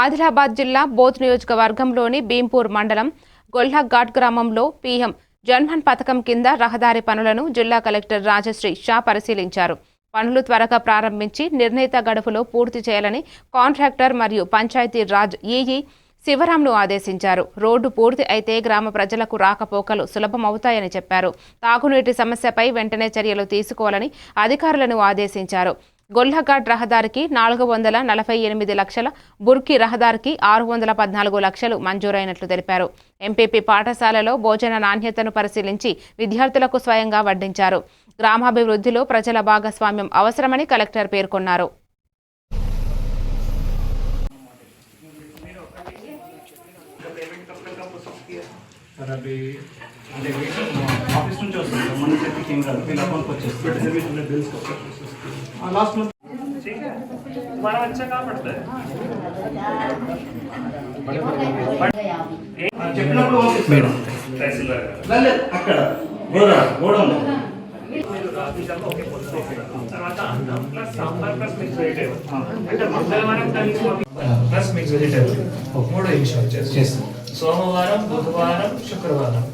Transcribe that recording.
ఆదిలాబాద్ జిల్లా బోధ్ నియోజకవర్గంలోని భీంపూర్ మండలం గొల్హఘాట్ గ్రామంలో పీఎం జన్మన్ పథకం కింద రహదారి పనులను జిల్లా కలెక్టర్ రాజశ్రీ షా పరిశీలించారు. పనులు త్వరగా ప్రారంభించి నిర్ణీత గడువులో పూర్తి చేయాలని కాంట్రాక్టర్ మరియు పంచాయతీ రాజ్ ఈఈ శివరాంను ఆదేశించారు. రోడ్డు పూర్తి అయితే గ్రామ ప్రజలకు రాకపోకలు సులభమవుతాయని చెప్పారు. తాగునీటి సమస్యపై వెంటనే చర్యలు తీసుకోవాలని అధికారులను ఆదేశించారు. గొల్లఘాట్ రహదారికి నాలుగు వందల నలభై ఎనిమిది లక్షల బుర్కి రహదారికి ఆరు వందల పద్నాలుగు లక్షలు మంజూరైనట్లు తెలిపారు. ఎంపీపీ పాఠశాలలో భోజన నాణ్యతను పరిశీలించి విద్యార్థులకు స్వయంగా వడ్డించారు. గ్రామాభివృద్ధిలో ప్రజల భాగస్వామ్యం అవసరమని కలెక్టర్ పేర్కొన్నారు. అంటే ఆఫీస్ నుంచి వస్తుంది. మన ఏం కాదు వీళ్ళ అకౌంట్కి వచ్చేస్తుంది లాస్ట్ మంత్ చెప్పినప్పుడు అక్కడ గోడ సోమవారం బుధవారం శుక్రవారం.